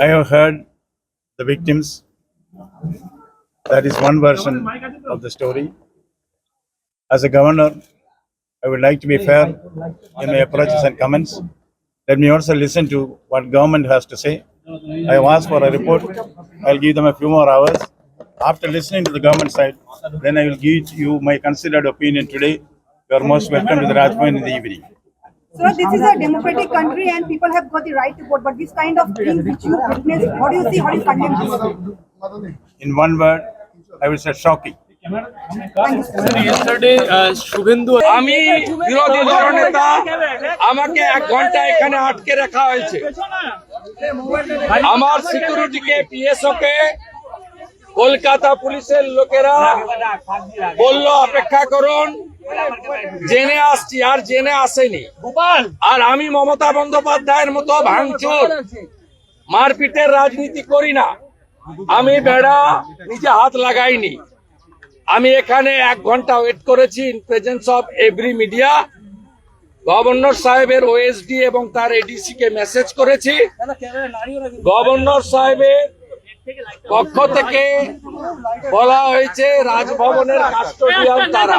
I have heard the victims. That is one version of the story. As a governor, I would like to be fair in my approaches and comments. Let me also listen to what government has to say. I have asked for a report. I'll give them a few more hours. After listening to the government side, then I will give you my considered opinion today. You are most welcome to the Rajbhavan in the evening. Sir, this is a democratic country and people have got the right to vote, but this kind of things which you witnessed, what do you see, how do you condemn this? In one word, I will say shocking. Thank you, sir. yesterday uh, Suvendu আমি বিরোধী দলনেতা আমাকে এক ঘণ্টা এখানে আটকে রাখা হয়েছে আমার সিকিউরিটিকে পিএসও কলকাতা পুলিশের লোকেরা বলল অপেক্ষা করুন জেনে আসছি আর জেনে আসেনি। আর আমি মমতা বন্দ্যোপাধ্যায়ের মতো ভাঙচুর। মারপিটের রাজনীতি করি না। আমি বেড়া নিজে হাত লাগাইনি। আমি এখানে এক ঘণ্টা ওয়েট করেছি in presence of every media governor সাহেবের ওএসডি এবং তার এডিসি কে মেসেজ করেছি। গভর্নর সাহেবের পক্ষ থেকে বলা হয়েছে রাজভবনের কাস্টোডিয়াল তারা।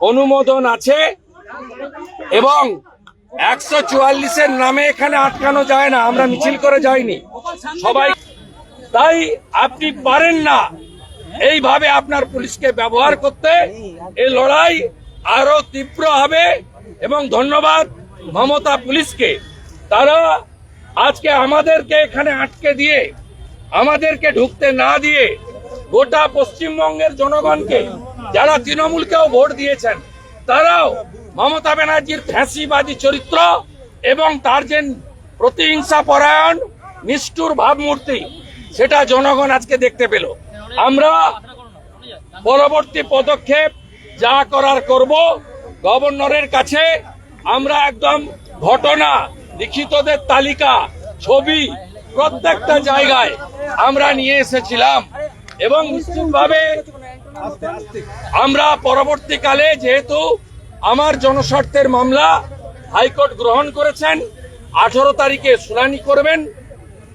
অনুমোদন আছে এবং একশো চুয়াল্লিশের নামে এখানে আটকানো যায় না, আমরা মিছিল করে যাইনি। সবাই তাই আপনি পারেন না এইভাবে আপনার পুলিশকে ব্যবহার করতে। এই লড়াই আরও তীব্র হবে এবং ধন্যবাদ মমতা পুলিশকে। তারা আজকে আমাদেরকে এখানে আটকে দিয়ে, আমাদেরকে ঢুকতে না দিয়ে গোটা পশ্চিমবঙ্গের জনগণকে যারা তৃণমূলকেও ভোট দিয়েছেন, তারাও মমতা ব্যানার্জির ফ্যাঁসিবাদী চরিত্র এবং তার যে প্রতিহিংসা পরায়ণ, নিষ্ঠুর ভাবমূর্তি, সেটা জনগণ আজকে দেখতে পেল। আমরা পরবর্তী পদক্ষেপ যা করার করব, গভর্নরের কাছে আমরা একদম ঘটনা, লিখিতদের তালিকা, ছবি প্রত্যেকটা জায়গায় আমরা নিয়ে এসেছিলাম এবং নিশ্চিতভাবে আমরা পরবর্তীকালে যেহেতু আমার জনস্বার্থের মামলা হাইকোর্ট গ্রহণ করেছেন, আঠারো তারিখে শুনানি করবেন,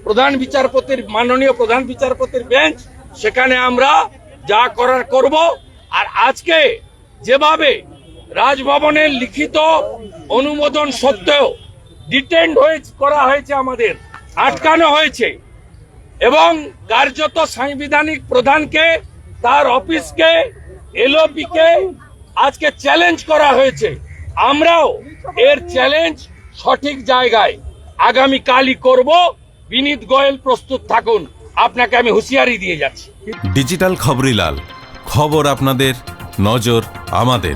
প্রধান বিচারপতির, মাননীয় প্রধান বিচারপতির বেঞ্চ, সেখানে আমরা যা করার করব। আর আজকে যেভাবে রাজভবনের লিখিত অনুমোদন সত্ত্বেও ডিটেন্ড হয়ে করা হয়েছে আমাদের, আটকানো হয়েছে, এবং কার্যত সাংবিধানিক প্রধানকে তার অফিসকে, এলওপিকে আজকে চ্যালেঞ্জ করা হয়েছে। আমরাও এর চ্যালেঞ্জ সঠিক জায়গায়। আগামী কালই করব। বিনীত গোয়েল প্রস্তুত থাকুন। আপনাকে আমি হুঁশিয়ারি দিয়ে যাচ্ছি। ডিজিটাল খবরিলাল খবর আপনাদের, নজর আমাদের।